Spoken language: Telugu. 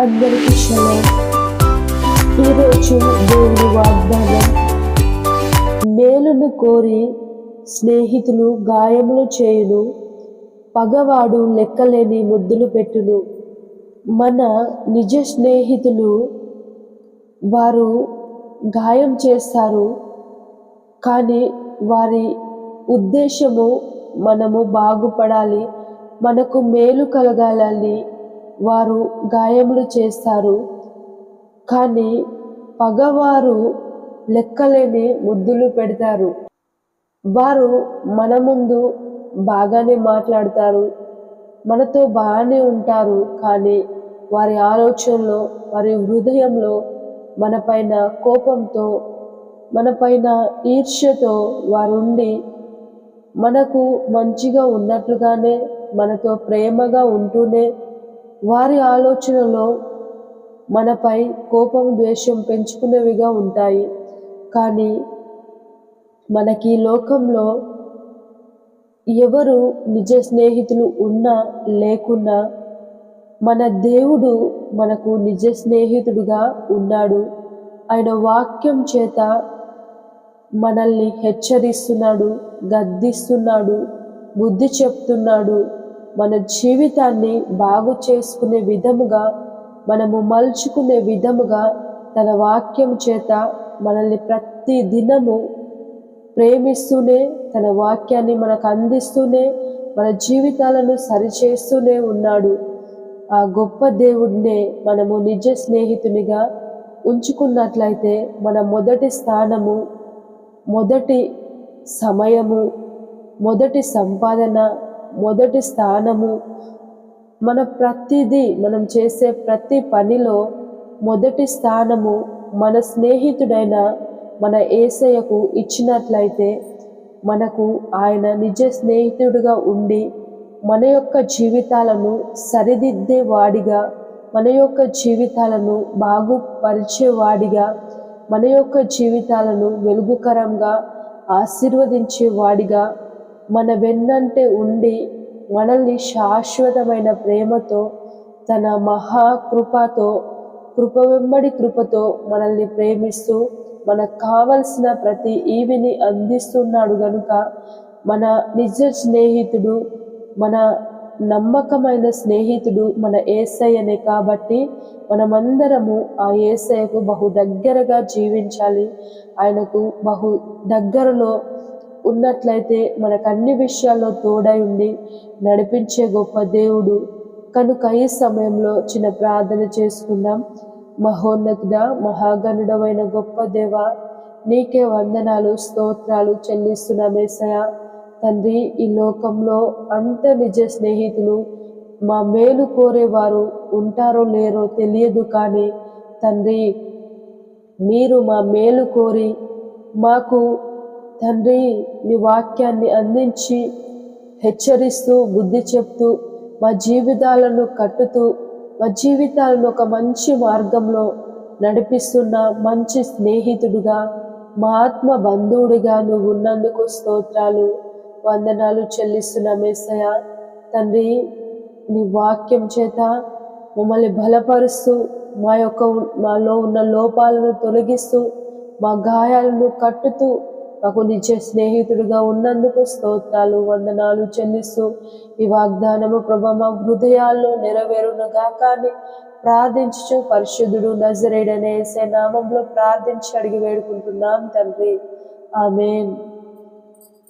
అందరికీ శలం ఈరోజు దేవుని వాగ్దానం మేలును కోరి స్నేహితులు గాయములు చేయును పగవాడు లెక్కలేని ముద్దులు పెట్టును. మన నిజ స్నేహితులు వారు గాయం చేస్తారు కానీ వారి ఉద్దేశము మనము బాగుపడాలి మనకు మేలు కలగాలని వారు గాయములు చేస్తారు కానీ పగవారు లెక్కలేని ముద్దులు పెడతారు. వారు మన ముందు బాగానే మాట్లాడతారు. మనతో బాగానే ఉంటారు. కానీ వారి ఆలోచనలో వారి హృదయంలో మనపైన కోపంతో మనపైన ఈర్ష్యతో వారుండి మనకు మంచిగా ఉన్నట్లుగానే మనతో ప్రేమగా ఉంటూనే వారి ఆలోచనలో మనపై కోపం ద్వేషం పెంచుకునేవిగా ఉంటాయి. కానీ మనకి ఈ లోకంలో ఎవరు నిజ స్నేహితులు ఉన్నా లేకున్నా మన దేవుడు మనకు నిజ స్నేహితుడుగా ఉన్నాడు. ఆయన వాక్యం చేత మనల్ని హెచ్చరిస్తున్నాడు గద్దిస్తున్నాడు బుద్ధి చెప్తున్నాడు. మన జీవితాన్ని బాగు చేసుకునే విధముగా మనము మలుచుకునే విధముగా తన వాక్యం చేత మనల్ని ప్రతి దినము ప్రేమిస్తూనే తన వాక్యాన్ని మనకు అందిస్తూనే మన జీవితాలను సరిచేస్తూనే ఉన్నాడు. ఆ గొప్ప దేవుడినే మనము నిజ స్నేహితునిగా ఉంచుకున్నట్లయితే మన మొదటి స్థానము మొదటి సమయము మొదటి సంపాదన మొదటి స్థానము. మన ప్రతిదీ మనం చేసే ప్రతి పనిలో మొదటి స్థానము మన స్నేహితుడైన మన ఏసయ్యకు ఇచ్చినట్లయితే మనకు ఆయన నిజ స్నేహితుడిగా ఉండి మన యొక్క జీవితాలను సరిదిద్దే వాడిగా మన యొక్క జీవితాలను బాగుపరిచేవాడిగా మన యొక్క జీవితాలను వెలుగుకరంగా ఆశీర్వదించే వాడిగా మన వెన్నంటే ఉండి మనల్ని శాశ్వతమైన ప్రేమతో తన మహాకృపతో కృప వెంబడి కృపతో మనల్ని ప్రేమిస్తూ మనకు కావలసిన ప్రతి ఈవిని అందిస్తున్నాడు గనుక మన నిజ స్నేహితుడు మన నమ్మకమైన స్నేహితుడు మన ఏసయ్యనే కాబట్టి మనమందరము ఆ ఏసయ్యకు బహు దగ్గరగా జీవించాలి. ఆయనకు బహు దగ్గరలో ఉన్నట్లయితే మనకు అన్ని విషయాల్లో తోడై ఉండి నడిపించే గొప్ప దేవుడు. కనుక ఈ సమయంలో చిన్న ప్రార్థన చేసుకుందాం. మహోన్నతుడ మహాగణుడమైన గొప్ప దేవ నీకే వందనాలు స్తోత్రాలు చెల్లిస్తున్నామేసయ తండ్రి ఈ లోకంలో అంత నిజ స్నేహితులు మా మేలు కోరేవారు ఉంటారో లేరో తెలియదు కానీ తండ్రి మీరు మా మేలు కోరి మాకు తండ్రి నీ వాక్యాన్ని అందించి హెచ్చరిస్తూ బుద్ధి చెప్తూ మా జీవితాలను కట్టుతూ మా జీవితాలను ఒక మంచి మార్గంలో నడిపిస్తున్న మంచి స్నేహితుడిగా మా ఆత్మ బంధువుడిగా నువ్వు ఉన్నందుకు స్తోత్రాలు వందనాలు చెల్లిస్తున్న మేసయ తండ్రి నీ వాక్యం చేత మమ్మల్ని బలపరుస్తూ మా యొక్క మాలో ఉన్న లోపాలను తొలగిస్తూ మా గాయాలను కట్టుతూ మాకు నిజ స్నేహితుడిగా ఉన్నందుకు స్తోత్రాలు వందనాలు చెల్లిస్తూ ఈ వాగ్దానము ప్రభ మా హృదయాల్లో నెరవేరును కానీ ప్రార్థించు పరిశుద్ధుడు నజరేడనే నామంలో ప్రార్థించి అడిగి వేడుకుంటున్నాం తండ్రి. ఆమెన్.